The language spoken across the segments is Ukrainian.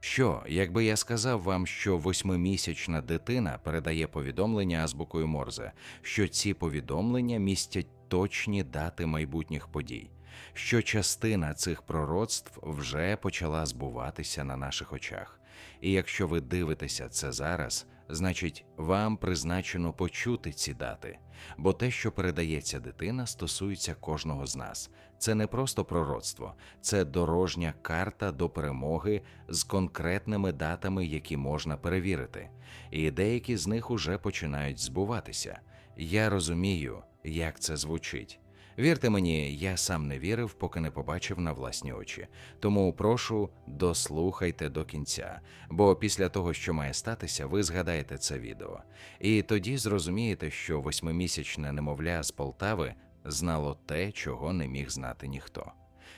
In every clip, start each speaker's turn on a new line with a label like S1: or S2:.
S1: Що, якби я сказав вам, що восьмимісячна дитина передає повідомлення азбукою Морзе, що ці повідомлення містять точні дати майбутніх подій, що частина цих пророцтв вже почала збуватися на наших очах. І якщо ви дивитеся це зараз, значить вам призначено почути ці дати, бо те, що передається дитина, стосується кожного з нас. Це не просто пророцтво, це дорожня карта до перемоги з конкретними датами, які можна перевірити. І деякі з них уже починають збуватися. Я розумію, як це звучить. Вірте мені, я сам не вірив, поки не побачив на власні очі. Тому прошу, дослухайте до кінця, бо після того, що має статися, ви згадаєте це відео. І тоді зрозумієте, що восьмимісячне немовля з Полтави знало те, чого не міг знати ніхто.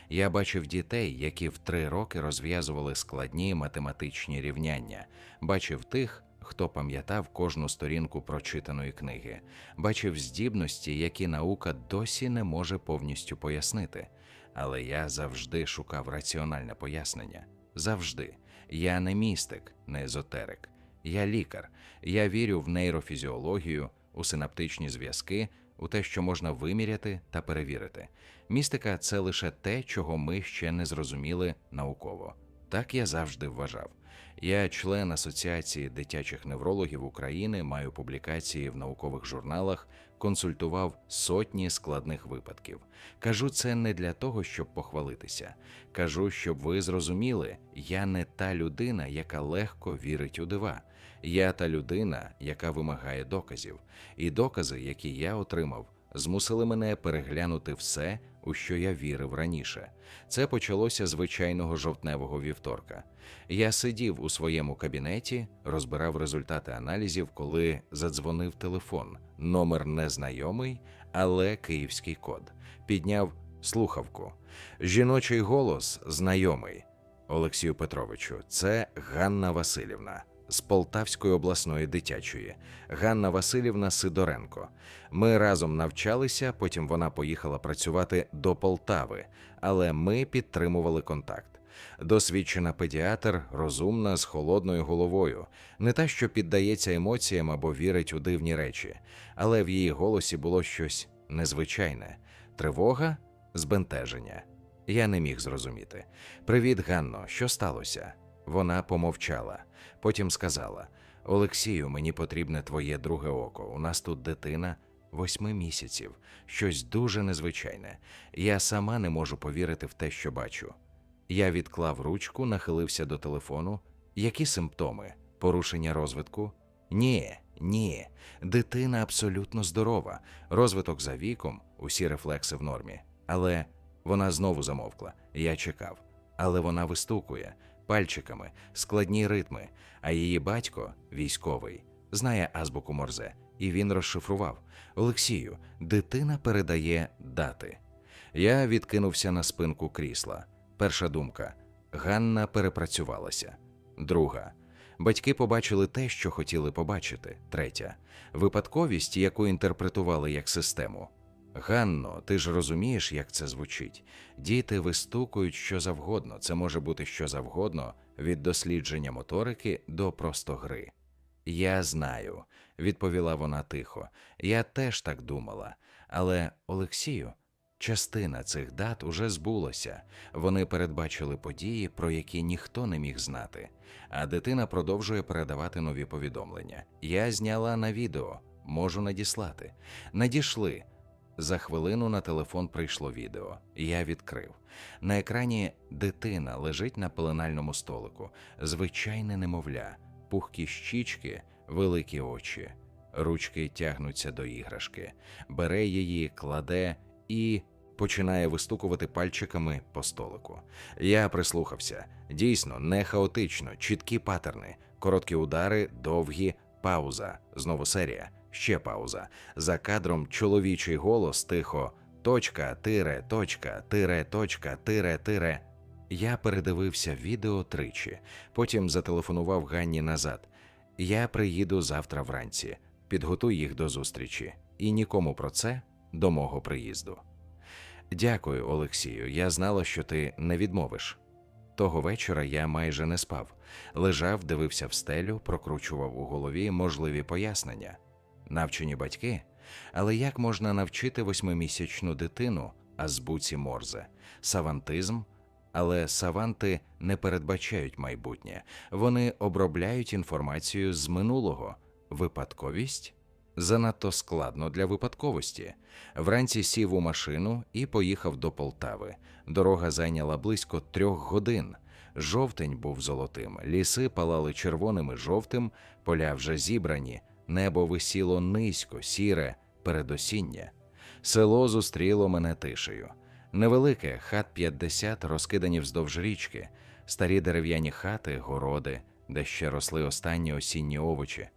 S1: Я бачив дітей, які в три роки розв'язували складні математичні рівняння, бачив тих, хто пам'ятав кожну сторінку прочитаної книги, бачив здібності, які наука досі не може повністю пояснити. Але я завжди шукав раціональне пояснення. Завжди. Я не містик, не езотерик. Я лікар. Я вірю в нейрофізіологію, у синаптичні зв'язки, у те, що можна виміряти та перевірити. Містика це лише те, чого ми ще не зрозуміли науково. Так я завжди вважав. Я член Асоціації дитячих неврологів України, маю публікації в наукових журналах, консультував сотні складних випадків. Кажу це не для того, щоб похвалитися. Кажу, щоб ви зрозуміли, я не та людина, яка легко вірить у дива. Я та людина, яка вимагає доказів. І докази, які я отримав, змусили мене переглянути все, у що я вірив раніше. Це почалося звичайного жовтневого вівторка. Я сидів у своєму кабінеті, розбирав результати аналізів, коли задзвонив телефон. Номер незнайомий, але київський код. Підняв слухавку. Жіночий голос знайомий. Олексію Петровичу, це Ганна Васильівна з Полтавської обласної дитячої, Ганна Васильівна Сидоренко. Ми разом навчалися, потім вона поїхала працювати до Полтави, але ми підтримували контакт. Досвідчена педіатр, розумна, з холодною головою, не та, що піддається емоціям або вірить у дивні речі, але в її голосі було щось незвичайне тривога, збентеження. Я не міг зрозуміти. Привіт, Ганно, що сталося? Вона помовчала. Потім сказала: Олексію, мені потрібне твоє друге око. У нас тут дитина восьми місяців, щось дуже незвичайне. Я сама не можу повірити в те, що бачу. Я відклав ручку, нахилився до телефону. Які симптоми? Порушення розвитку? Ні, ні. Дитина абсолютно здорова. Розвиток за віком, усі рефлекси в нормі. Але вона знову замовкла. Я чекав. Але вона вистукує пальчиками, складні ритми, а її батько, військовий, знає азбуку Морзе, і він розшифрував: Олексію, дитина передає дати. Я відкинувся на спинку крісла. Перша думка: Ганна перепрацювалася. Друга. Батьки побачили те, що хотіли побачити. Третя випадковість, яку інтерпретували як систему. Ганно, ти ж розумієш, як це звучить? Діти вистукують що завгодно, це може бути що завгодно, від дослідження моторики до просто гри. Я знаю, відповіла вона тихо. Я теж так думала. Але, Олексію, частина цих дат уже збулася. Вони передбачили події, про які ніхто не міг знати. А дитина продовжує передавати нові повідомлення. Я зняла на відео, можу надіслати. Надійшли. За хвилину на телефон прийшло відео. Я відкрив. На екрані дитина лежить на пеленальному столику, звичайне немовля, пухкі щічки, великі очі. Ручки тягнуться до іграшки, бере її, кладе і починає вистукувати пальчиками по столику. Я прислухався. Дійсно, не хаотично, чіткі патерни, короткі удари, довгі, пауза, знову серія ще пауза. За кадром чоловічий голос тихо точка, тире, точка, тире, точка, тире, тире. Я передивився відео тричі, потім зателефонував Ганні назад. Я приїду завтра вранці, підготуй їх до зустрічі, і нікому про це до мого приїзду. Дякую, Олексію. Я знала, що ти не відмовиш. Того вечора я майже не спав. Лежав, дивився в стелю, прокручував у голові можливі пояснення. Навчені батьки. Але як можна навчити восьмимісячну дитину азбуці Морзе? Савантизм? Але саванти не передбачають майбутнє, вони обробляють інформацію з минулого. Випадковість? Занадто складно для випадковості. Вранці сів у машину і поїхав до Полтави. Дорога зайняла близько трьох годин. Жовтень був золотим, ліси палали червоним і жовтим, поля вже зібрані, небо висіло низько, сіре, передосіння. Село зустріло мене тишею. Невелике, хат 50 розкидані вздовж річки, старі дерев'яні хати, городи, де ще росли останні осінні овочі.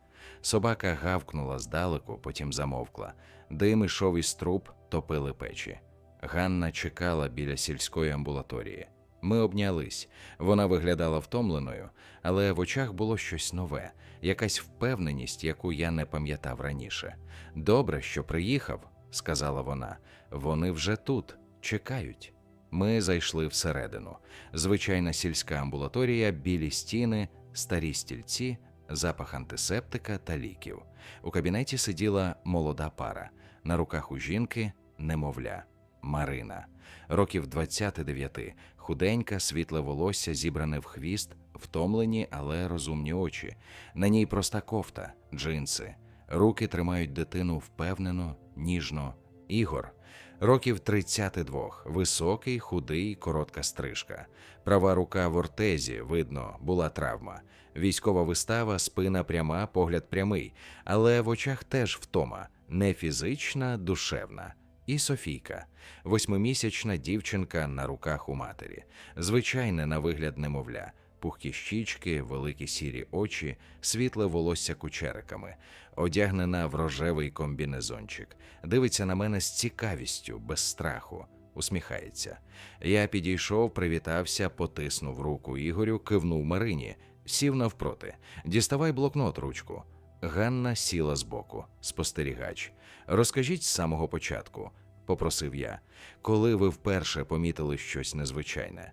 S1: Собака гавкнула здалеку, потім замовкла. Дим ішов із труб, топили печі. Ганна чекала біля сільської амбулаторії. Ми обнялись. Вона виглядала втомленою, але в очах було щось нове, якась впевненість, яку я не пам'ятав раніше. Добре, що приїхав, сказала вона. Вони вже тут, чекають. Ми зайшли всередину. Звичайна сільська амбулаторія, білі стіни, старі стільці, запах антисептика та ліків. У кабінеті сиділа молода пара. На руках у жінки немовля Марина. Років 29, худенька, світле волосся, зібране в хвіст, втомлені, але розумні очі. На ній проста кофта, джинси. Руки тримають дитину впевнено, ніжно. Ігор. Років 32, високий, худий, коротка стрижка. Права рука в ортезі, видно, була травма. Військова вистава, спина пряма, погляд прямий, але в очах теж втома, не фізична, душевна. І Софійка, восьмимісячна дівчинка на руках у матері, звичайне на вигляд немовля, пухкі щічки, великі сірі очі, світле волосся кучериками, одягнена в рожевий комбінезончик, дивиться на мене з цікавістю, без страху, усміхається. Я підійшов, привітався, потиснув руку Ігорю, кивнув Марині, сів навпроти. Діставай блокнот, ручку. Ганна сіла збоку, спостерігач. Розкажіть з самого початку, попросив я, коли ви вперше помітили щось незвичайне.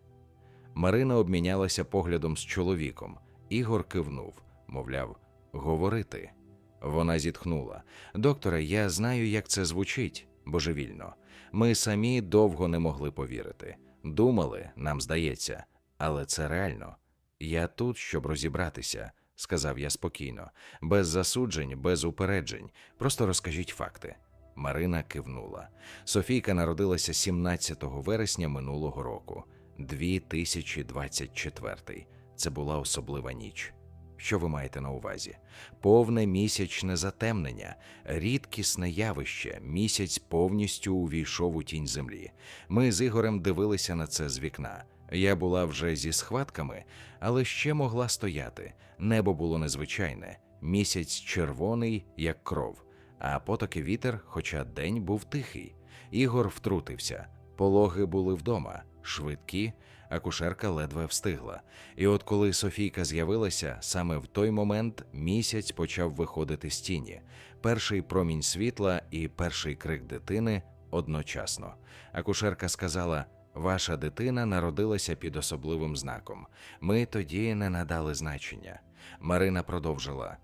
S1: Марина обмінялася поглядом з чоловіком. Ігор кивнув, мовляв, говорити. Вона зітхнула. Докторе, я знаю, як це звучить божевільно. Ми самі довго не могли повірити. Думали, нам здається, але це реально. Я тут, щоб розібратися, сказав я спокійно, без засуджень, без упереджень. Просто розкажіть факти. Марина кивнула. Софійка народилася 17 вересня минулого року, 2024. Це була особлива ніч. Що ви маєте на увазі? Повне місячне затемнення, рідкісне явище. Місяць повністю увійшов у тінь землі. Ми з Ігорем дивилися на це з вікна. Я була вже зі схватками, але ще могла стояти. Небо було незвичайне, місяць червоний, як кров, а потоки вітер, хоча день був тихий. Ігор втрутився. Пологи були вдома, швидкі, акушерка ледве встигла. І от коли Софійка з'явилася, саме в той момент місяць почав виходити з тіні. Перший промінь світла і перший крик дитини одночасно. Акушерка сказала: Ваша дитина народилася під особливим знаком. Ми тоді не надали значення. Марина продовжила.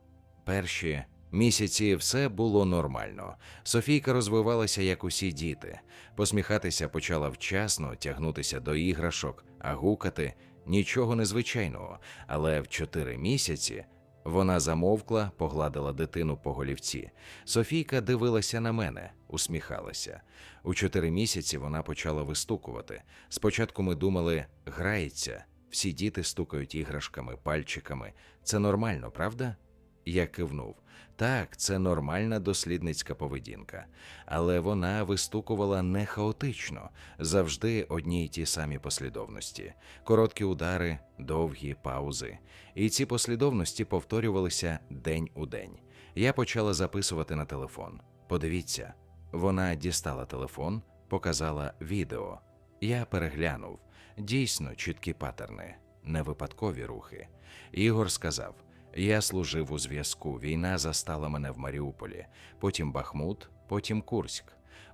S1: Перші місяці все було нормально. Софійка розвивалася як усі діти. Посміхатися почала вчасно, тягнутися до іграшок, а гукати нічого незвичайного. Але в чотири місяці вона замовкла, погладила дитину по голівці. Софійка дивилася на мене, усміхалася. У чотири місяці вона почала вистукувати. Спочатку ми думали, грається, всі діти стукають іграшками, пальчиками. Це нормально, правда? Я кивнув. Так, це нормальна дослідницька поведінка, але вона вистукувала не хаотично, завжди одні й ті самі послідовності, короткі удари, довгі паузи. І ці послідовності повторювалися день у день. Я почала записувати на телефон. Подивіться, вона дістала телефон, показала відео. Я переглянув дійсно чіткі патерни, не випадкові рухи. Ігор сказав. Я служив у зв'язку. Війна застала мене в Маріуполі, потім Бахмут, потім Курськ.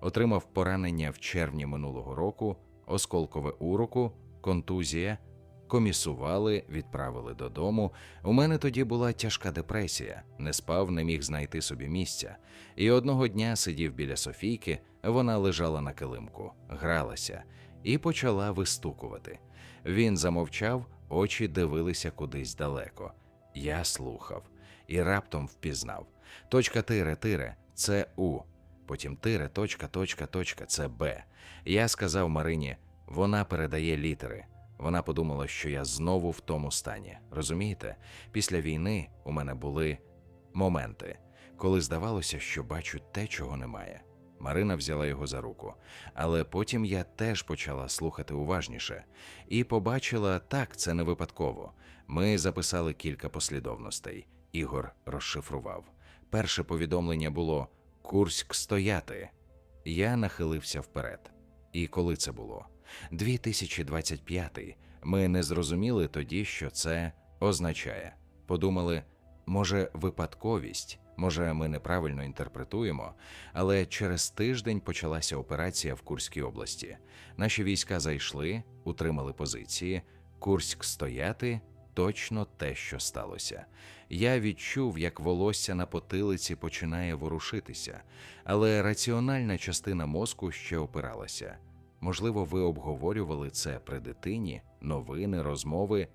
S1: Отримав поранення в червні минулого року, осколкове уроку, контузія. комісували, відправили додому. У мене тоді була тяжка депресія, не спав, не міг знайти собі місця. І одного дня сидів біля Софійки, вона лежала на килимку, гралася і почала вистукувати. Він замовчав, очі дивилися кудись далеко. Я слухав і раптом впізнав. Точка тире, тире це У. Потім тире, точка, точка, точка це Б. Я сказав Марині, вона передає літери. Вона подумала, що я знову в тому стані. Розумієте, після війни у мене були моменти, коли здавалося, що бачу те, чого немає. Марина взяла його за руку, але потім я теж почала слухати уважніше і побачила так, це не випадково. Ми записали кілька послідовностей. Ігор розшифрував. Перше повідомлення було Курськ стояти. Я нахилився вперед. І коли це було? 2025. Ми не зрозуміли тоді, що це означає. Подумали, може, випадковість, може, ми неправильно інтерпретуємо, але через тиждень почалася операція в Курській області. Наші війська зайшли, утримали позиції. Курськ стояти точно те, що сталося. Я відчув, як волосся на потилиці починає ворушитися, але раціональна частина мозку ще опиралася. Можливо, ви обговорювали це при дитині, новини, розмови.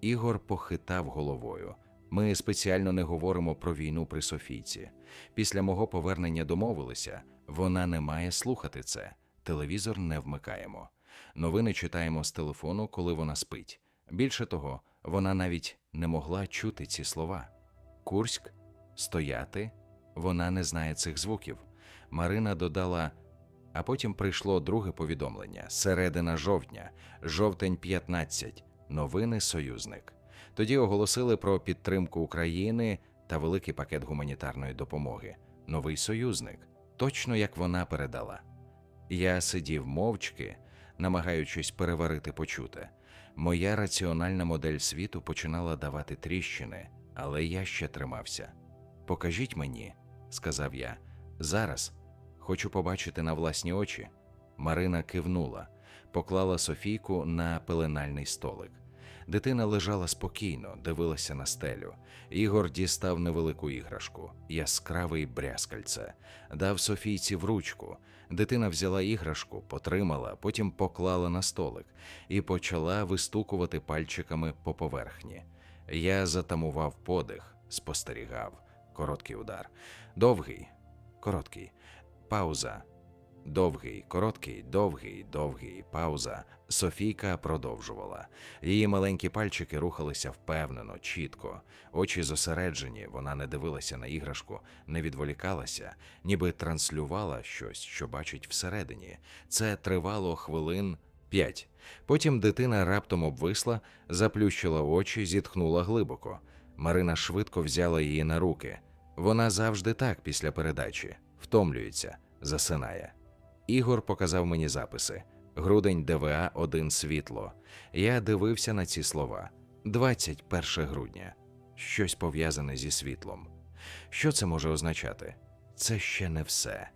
S1: Ігор похитав головою. Ми спеціально не говоримо про війну при Софійці. Після мого повернення домовилися, вона не має слухати це. Телевізор не вмикаємо. Новини читаємо з телефону, коли вона спить. Більше того, вона навіть не могла чути ці слова. Курськ, стояти, вона не знає цих звуків. Марина додала. А потім прийшло друге повідомлення: середина жовтня, жовтень 15, новини Союзник. Тоді оголосили про підтримку України та великий пакет гуманітарної допомоги. Новий союзник, точно як вона передала. Я сидів мовчки, намагаючись переварити почуте. Моя раціональна модель світу починала давати тріщини, але я ще тримався. Покажіть мені, сказав я, зараз. Хочу побачити на власні очі. Марина кивнула, поклала Софійку на пеленальний столик. Дитина лежала спокійно, дивилася на стелю. Ігор дістав невелику іграшку, яскравий брязкальце, дав Софійці в ручку. Дитина взяла іграшку, потримала, потім поклала на столик і почала вистукувати пальчиками по поверхні. Я затамував подих, спостерігав. Короткий удар. Довгий, короткий. Пауза. Довгий, короткий, довгий, довгий, пауза. Софійка продовжувала. Її маленькі пальчики рухалися впевнено, чітко, очі зосереджені, вона не дивилася на іграшку, не відволікалася, ніби транслювала щось, що бачить всередині. Це тривало хвилин п'ять. Потім дитина раптом обвисла, заплющила очі, зітхнула глибоко. Марина швидко взяла її на руки. Вона завжди так після передачі втомлюється, засинає. Ігор показав мені записи. Грудень ДВА 1 світло. Я дивився на ці слова. 21 грудня. Щось пов'язане зі світлом. Що це може означати? Це ще не все,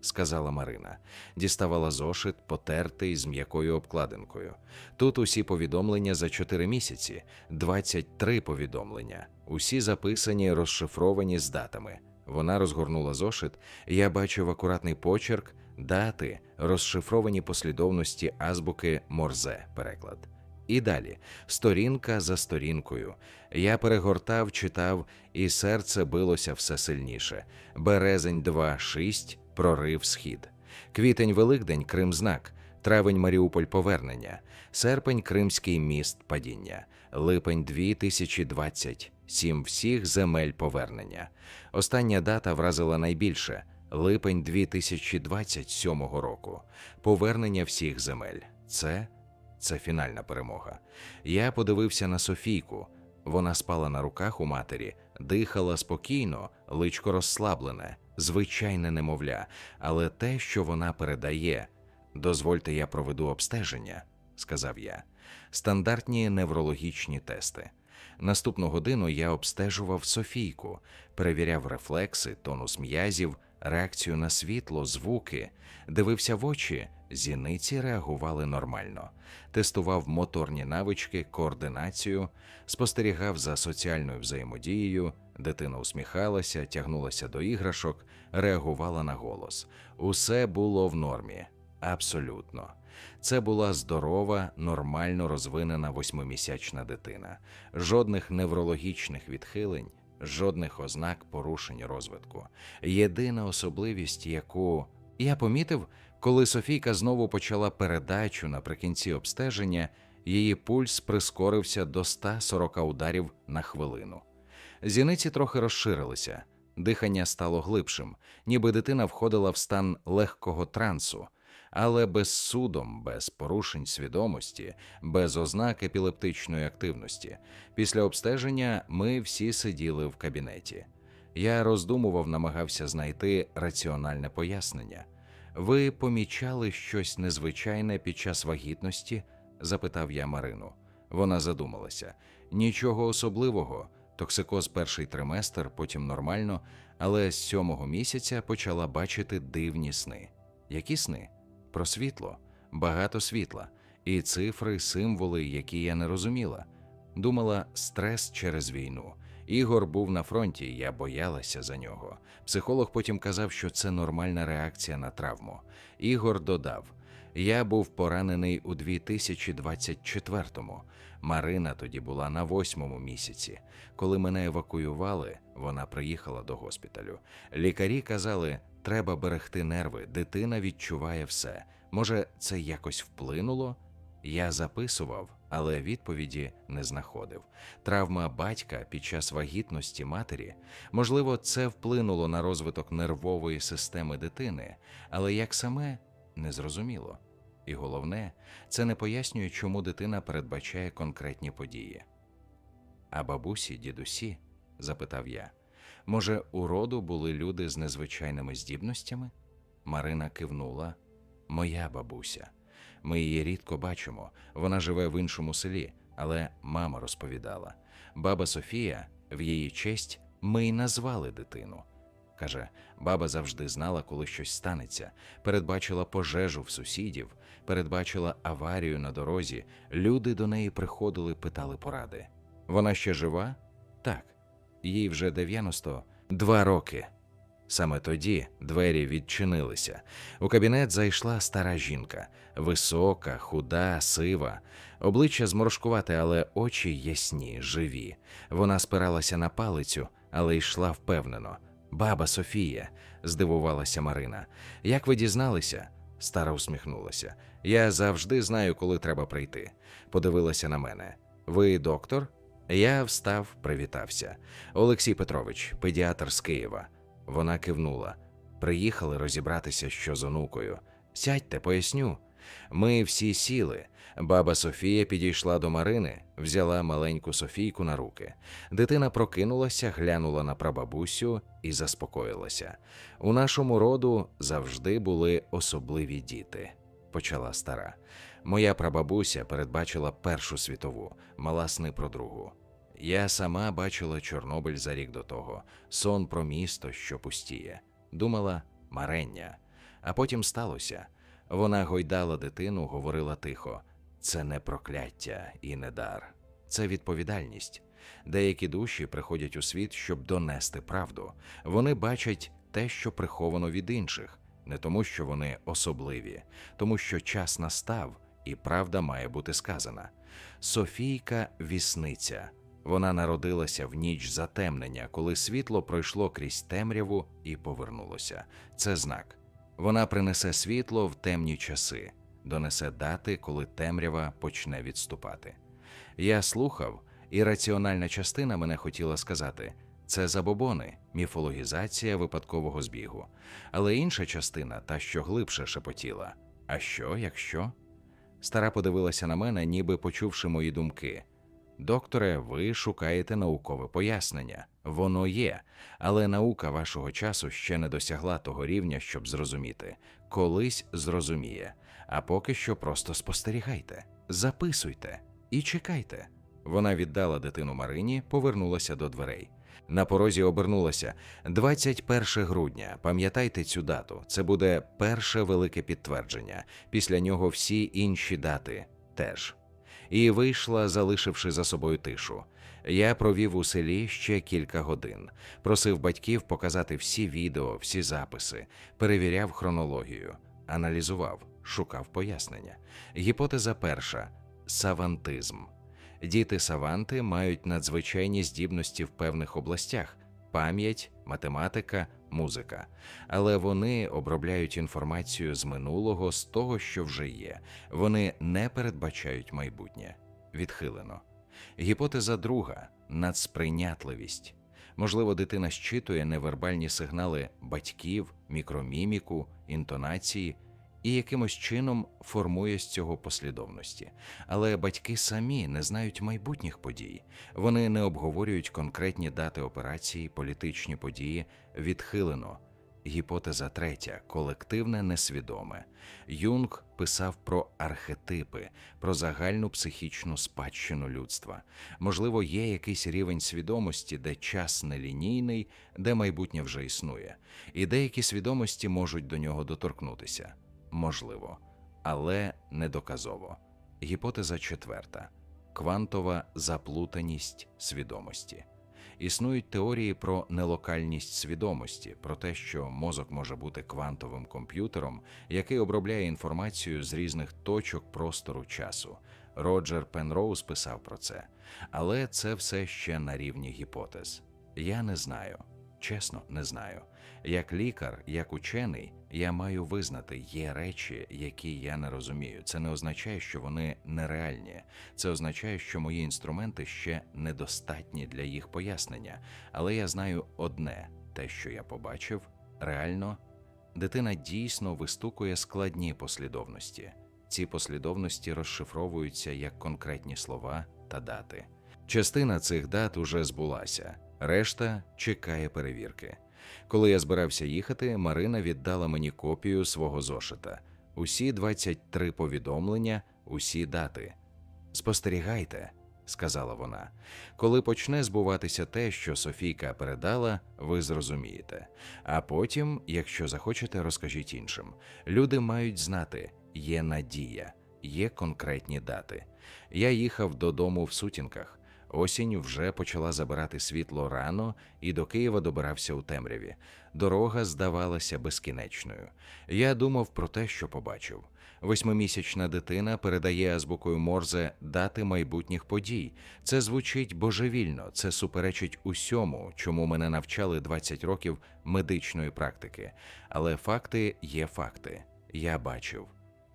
S1: сказала Марина. Діставала зошит, потертий з м'якою обкладинкою. Тут усі повідомлення за 4 місяці, 23 повідомлення, усі записані, розшифровані з датами. Вона розгорнула зошит, я бачив акуратний почерк, дати, розшифровані послідовності азбуки Морзе, переклад. І далі, сторінка за сторінкою. Я перегортав, читав, і серце билося все сильніше. Березень 2, 6, прорив схід. Квітень Великдень Кримзнак, травень Маріуполь повернення, серпень Кримський міст падіння, липень 2020, сім всіх земель повернення. Остання дата вразила найбільше липень 2027 року. Повернення всіх земель. Це це фінальна перемога. Я подивився на Софійку. Вона спала на руках у матері, дихала спокійно, личко розслаблене, звичайне немовля, але те, що вона передає, дозвольте, я проведу обстеження, сказав я. Стандартні неврологічні тести. Наступну годину я обстежував Софійку, перевіряв рефлекси, тонус м'язів, реакцію на світло, звуки, дивився в очі, зіниці реагували нормально, тестував моторні навички, координацію, спостерігав за соціальною взаємодією, дитина усміхалася, тягнулася до іграшок, реагувала на голос. Усе було в нормі. Абсолютно. Це була здорова, нормально розвинена восьмимісячна дитина, жодних неврологічних відхилень, жодних ознак порушень розвитку. Єдина особливість, яку я помітив, коли Софійка знову почала передачу наприкінці обстеження, її пульс прискорився до 140 ударів на хвилину. Зіниці трохи розширилися, дихання стало глибшим, ніби дитина входила в стан легкого трансу, але без судом, без порушень свідомості, без ознак епілептичної активності. Після обстеження ми всі сиділи в кабінеті. Я роздумував, намагався знайти раціональне пояснення. Ви помічали щось незвичайне під час вагітності? запитав я Марину. Вона задумалася. Нічого особливого. Токсикоз перший триместр, потім нормально, але з сьомого місяця почала бачити дивні сни. Які сни? Про світло, багато світла, і цифри, символи, які я не розуміла. Думала, стрес через війну. Ігор був на фронті, я боялася за нього. Психолог потім казав, що це нормальна реакція на травму. Ігор додав: Я був поранений у 2024-му. Марина тоді була на восьмому місяці. Коли мене евакуювали, вона приїхала до госпіталю. Лікарі казали, треба берегти нерви, дитина відчуває все. Може, це якось вплинуло? Я записував, але відповіді не знаходив. Травма батька під час вагітності матері, можливо, це вплинуло на розвиток нервової системи дитини, але як саме незрозуміло. І головне, це не пояснює, чому дитина передбачає конкретні події. А бабусі, дідусі? запитав я. Може, у роду були люди з незвичайними здібностями? Марина кивнула. Моя бабуся. Ми її рідко бачимо. Вона живе в іншому селі, але мама розповідала. Баба Софія, в її честь, ми й назвали дитину. Каже, баба завжди знала, коли щось станеться, передбачила пожежу в сусідів, передбачила аварію на дорозі. Люди до неї приходили, питали поради. Вона ще жива? Так. Їй вже 92 роки. Саме тоді двері відчинилися. У кабінет зайшла стара жінка, висока, худа, сива, обличчя зморшкувате, але очі ясні, живі. Вона спиралася на палицю, але йшла впевнено. Баба Софія, здивувалася Марина. Як ви дізналися? Стара усміхнулася. Я завжди знаю, коли треба прийти. Подивилася на мене. Ви доктор? Я встав, привітався. Олексій Петрович, педіатр з Києва. Вона кивнула. Приїхали розібратися, що з онукою. Сядьте, поясню. Ми всі сіли. Баба Софія підійшла до Марини, взяла маленьку Софійку на руки. Дитина прокинулася, глянула на прабабусю і заспокоїлася. У нашому роду завжди були особливі діти, почала стара. Моя прабабуся передбачила Першу світову, мала сни про другу. Я сама бачила Чорнобиль за рік до того, сон про місто, що пустіє. Думала марення. А потім сталося. Вона гойдала дитину, говорила тихо: це не прокляття і не дар, це відповідальність. Деякі душі приходять у світ, щоб донести правду. Вони бачать те, що приховано від інших, не тому, що вони особливі, тому що час настав, і правда має бути сказана. Софійка вісниця. Вона народилася в ніч затемнення, коли світло пройшло крізь темряву і повернулося. Це знак. Вона принесе світло в темні часи, донесе дати, коли темрява почне відступати. Я слухав, і раціональна частина мене хотіла сказати: це забобони, міфологізація випадкового збігу. Але інша частина, та що глибше шепотіла. А що, якщо? Стара подивилася на мене, ніби почувши мої думки. Докторе, ви шукаєте наукове пояснення. Воно є, але наука вашого часу ще не досягла того рівня, щоб зрозуміти. Колись зрозуміє. А поки що просто спостерігайте, записуйте і чекайте. Вона віддала дитину Марині, повернулася до дверей. На порозі обернулося 21 грудня. Пам'ятайте цю дату. Це буде перше велике підтвердження. Після нього всі інші дати теж. І вийшла, залишивши за собою тишу. Я провів у селі ще кілька годин, просив батьків показати всі відео, всі записи, перевіряв хронологію, аналізував, шукав пояснення. Гіпотеза перша савантизм. Діти саванти мають надзвичайні здібності в певних областях пам'ять, математика, музика. Але вони обробляють інформацію з минулого, з того, що вже є. Вони не передбачають майбутнє. Відхилено. Гіпотеза друга надсприйнятливість. Можливо, дитина щитує невербальні сигнали батьків, мікроміміку, інтонації і якимось чином формує з цього послідовності. Але батьки самі не знають майбутніх подій. Вони не обговорюють конкретні дати операції, політичні події, відхилено. Гіпотеза третя колективне несвідоме. Юнг писав про архетипи, про загальну психічну спадщину людства. Можливо, є якийсь рівень свідомості, де час нелінійний, де майбутнє вже існує, і деякі свідомості можуть до нього доторкнутися. Можливо, але недоказово. Гіпотеза четверта квантова заплутаність свідомості. Існують теорії про нелокальність свідомості, про те, що мозок може бути квантовим комп'ютером, який обробляє інформацію з різних точок простору часу. Роджер Пенроуз писав про це, але це все ще на рівні гіпотез. Я не знаю, чесно, не знаю. Як лікар, як учений, я маю визнати, є речі, які я не розумію. Це не означає, що вони нереальні. Це означає, що мої інструменти ще недостатні для їх пояснення. Але я знаю одне: те, що я побачив, реально дитина дійсно вистукує складні послідовності. Ці послідовності розшифровуються як конкретні слова та дати. Частина цих дат уже збулася, решта чекає перевірки. Коли я збирався їхати, Марина віддала мені копію свого зошита. Усі 23 повідомлення, усі дати. Спостерігайте, сказала вона. Коли почне збуватися те, що Софійка передала, ви зрозумієте. А потім, якщо захочете, розкажіть іншим. Люди мають знати, є надія, є конкретні дати. Я їхав додому в сутінках. Осінь вже почала забирати світло рано і до Києва добирався у темряві. Дорога здавалася безкінечною. Я думав про те, що побачив. Восьмимісячна дитина передає азбукою Морзе дати майбутніх подій. Це звучить божевільно, це суперечить усьому, чому мене навчали 20 років медичної практики. Але факти є факти. Я бачив.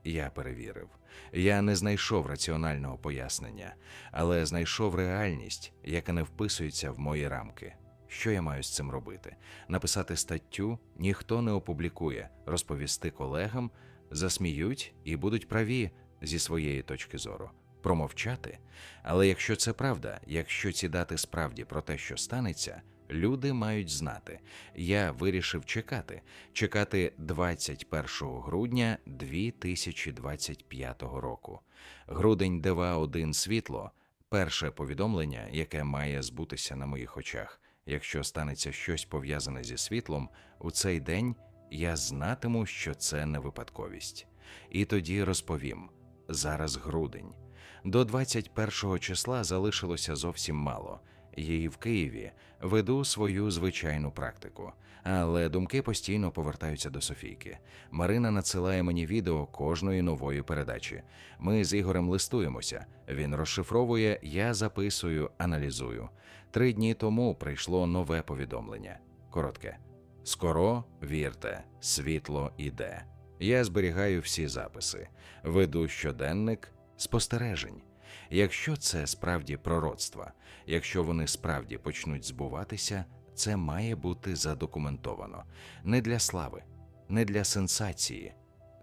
S1: Я перевірив. Я не знайшов раціонального пояснення, але знайшов реальність, яка не вписується в мої рамки. Що я маю з цим робити? Написати статтю ніхто не опублікує, розповісти колегам, засміють і будуть праві зі своєї точки зору. Промовчати. Але якщо це правда, якщо ці дати справді про те, що станеться, Люди мають знати. Я вирішив чекати, чекати 21 грудня 2025 року. Грудень ДВА 1 світло. Перше повідомлення, яке має збутися на моїх очах. Якщо станеться щось пов'язане зі світлом, у цей день я знатиму, що це не випадковість. І тоді розповім зараз грудень. До 21 числа залишилося зовсім мало її в Києві, веду свою звичайну практику, але думки постійно повертаються до Софійки. Марина надсилає мені відео кожної нової передачі. Ми з Ігорем листуємося. Він розшифровує, я записую, аналізую. Три дні тому прийшло нове повідомлення. Коротке. Скоро вірте, світло іде. Я зберігаю всі записи, веду щоденник спостережень. Якщо це справді пророцтва, якщо вони справді почнуть збуватися, це має бути задокументовано не для слави, не для сенсації,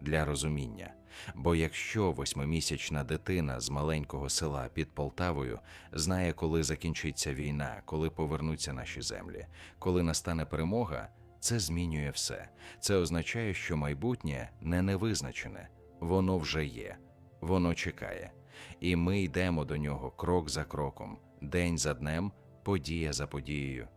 S1: для розуміння. Бо якщо восьмимісячна дитина з маленького села під Полтавою знає, коли закінчиться війна, коли повернуться наші землі, коли настане перемога, це змінює все. Це означає, що майбутнє не невизначене, воно вже є, воно чекає і ми йдемо до нього крок за кроком, день за днем, подія за подією.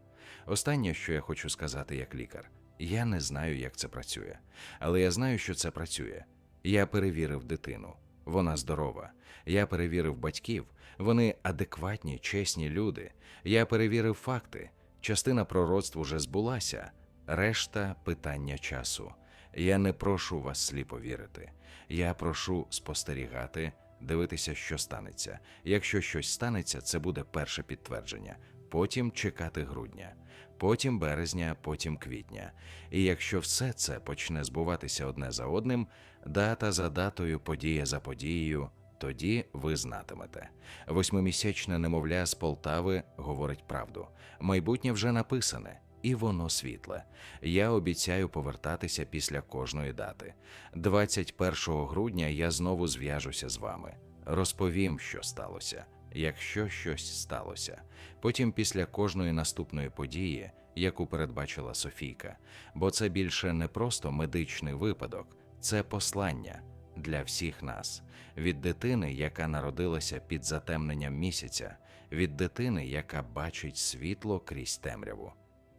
S1: Останнє, що я хочу сказати як лікар, я не знаю, як це працює, але я знаю, що це працює. Я перевірив дитину, вона здорова. Я перевірив батьків, вони адекватні, чесні люди. Я перевірив факти. Частина пророцтв уже збулася, решта питання часу. Я не прошу вас сліпо вірити. Я прошу спостерігати, дивитися, що станеться. Якщо щось станеться, це буде перше підтвердження. Потім чекати грудня, потім березня, потім квітня. І якщо все це почне збуватися одне за одним, дата за датою, подія за подією, тоді ви знатимете. Восьмимісячне немовля з Полтави говорить правду. Майбутнє вже написане, і воно світле. Я обіцяю повертатися після кожної дати. 21 грудня я знову зв'яжуся з вами. Розповім, що сталося, якщо щось сталося. Потім після кожної наступної події, яку передбачила Софійка, бо це більше не просто медичний випадок, це послання для всіх нас від дитини, яка народилася під затемненням місяця, від дитини, яка бачить світло крізь темряву.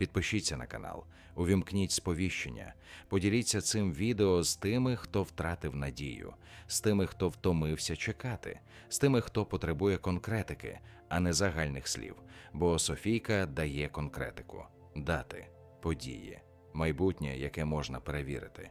S1: Підпишіться на канал, увімкніть сповіщення, поділіться цим відео з тими, хто втратив надію, з тими, хто втомився чекати, з тими, хто потребує конкретики, а не загальних слів. Бо Софійка дає конкретику, дати, події, майбутнє, яке можна перевірити.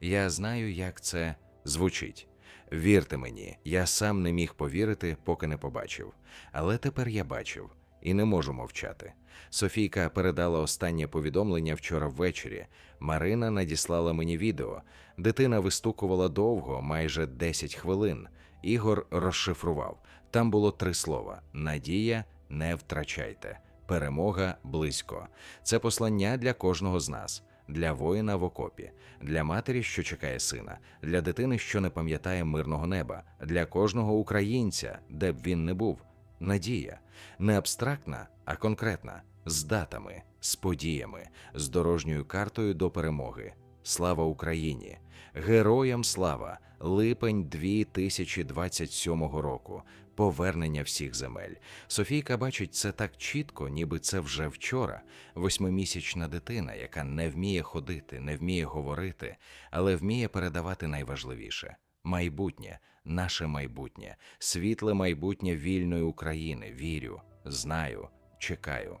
S1: Я знаю, як це звучить. Вірте мені, я сам не міг повірити, поки не побачив. Але тепер я бачив і не можу мовчати. Софійка передала останнє повідомлення вчора ввечері. Марина надіслала мені відео. Дитина вистукувала довго, майже 10 хвилин. Ігор розшифрував. Там було три слова: надія, не втрачайте, перемога близько. Це послання для кожного з нас. Для воїна в окопі, для матері, що чекає сина, для дитини, що не пам'ятає мирного неба, для кожного українця, де б він не був. Надія не абстрактна, а конкретна, з датами, з подіями, з дорожньою картою до перемоги. Слава Україні! Героям слава! Липень 2027 року. Повернення всіх земель. Софійка бачить це так чітко, ніби це вже вчора. Восьмимісячна дитина, яка не вміє ходити, не вміє говорити, але вміє передавати найважливіше майбутнє, наше майбутнє, світле майбутнє вільної України. Вірю, знаю, чекаю.